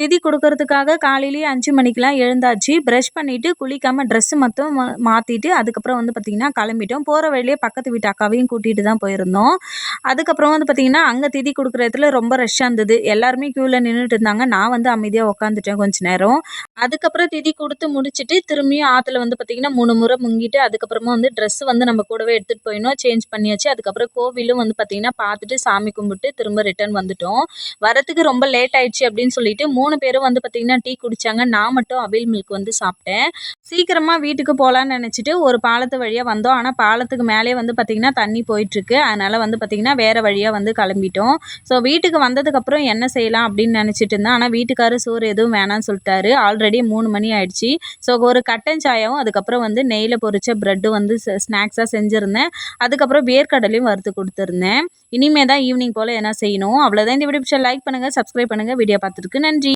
திதி கொடுக்கறதுக்காக காலையிலேயே அஞ்சு மணிக்கெலாம் எழுந்தாச்சு. ப்ரஷ் பண்ணிவிட்டு குளிக்காமல் ட்ரெஸ்ஸு மட்டும் மாற்றிட்டு அதுக்கப்புறம் வந்து பார்த்திங்கன்னா கிளம்பிட்டோம். போகிற வழியிலே பக்கத்து வீட்டு அக்காவையும் கூட்டிகிட்டு தான் போயிருந்தோம். அதுக்கப்புறம் வந்து பார்த்திங்கன்னா அங்கே திதி கொடுக்குற இடத்துல ரொம்ப ரஷ்ஷாக இருந்தது. எல்லாருமே க்யூவில் நின்றுட்டு இருந்தாங்க. நான் வந்து அமைதியாக உட்காந்துட்டேன் கொஞ்ச நேரம். அதுக்கப்புறம் திதி கொடுத்து முடிச்சுட்டு திரும்பியும் ஆற்றுல வந்து பார்த்திங்கன்னா மூணு முறை முங்கிட்டு அதுக்கப்புறமா வந்து ட்ரெஸ் வந்து நம்ம கூடவே எடுத்துகிட்டு போயிடணும். சேஞ்ச் பண்ணியாச்சு. அதுக்கப்புறம் கோவிலும் வந்து பார்த்திங்கன்னா பார்த்துட்டு சாமி கும்பிட்டு திரும்ப ரிட்டர்ன் வந்துட்டோம். வரத்துக்கு ரொம்ப லேட் ஆயிடுச்சு அப்படின்னு சொல்லிட்டு மூணு பேரும் வந்து பார்த்திங்கன்னா டீ குடித்தாங்க நான் மட்டும் அவில் மில்க் வந்து சாப்பிட்டேன். சீக்கிரமாக வீட்டுக்கு போகலான்னு நினச்சிட்டு ஒரு பாலத்து வழியாக வந்தோம். ஆனால் பாலத்துக்கு மேலே வந்து பார்த்திங்கன்னா தண்ணி போயிட்டுருக்கு அதனால் வந்து பார்த்திங்கன்னா வேறு வழியாக வந்து கிளம்பிட்டோம். ஸோ வீட்டுக்கு வந்ததுக்கப்புறம் என்ன செய்யலாம் அப்படின்னு நினச்சிட்டு இருந்தேன். ஆனால் வீட்டுக்காரர் சோறு எதுவும் வேணாம்னு சொல்லிட்டாரு. ஆல்ரெடி மூணு மணி ஆயிடுச்சு. ஸோ ஒரு கட்டன் சாயாவும் அதுக்கப்புறம் வந்து நெய்யில் பொறிச்ச ப்ரெட்டு வந்து ஸ்நாக்ஸாக செஞ்சுருந்தேன். அதுக்கப்புறம் வேர்க்கடலையும் வறுத்து கொடுத்துருந்தேன். இனிமே தான் ஈவினிங் போல் என்ன செய்யணும்? அவ்வளோதான் இந்த வீடியோ லைக் பண்ணுங்கள் சப்ஸ்கிரைப் பண்ணுங்கள் வீடியோ பார்த்துருக்கு நன்றி.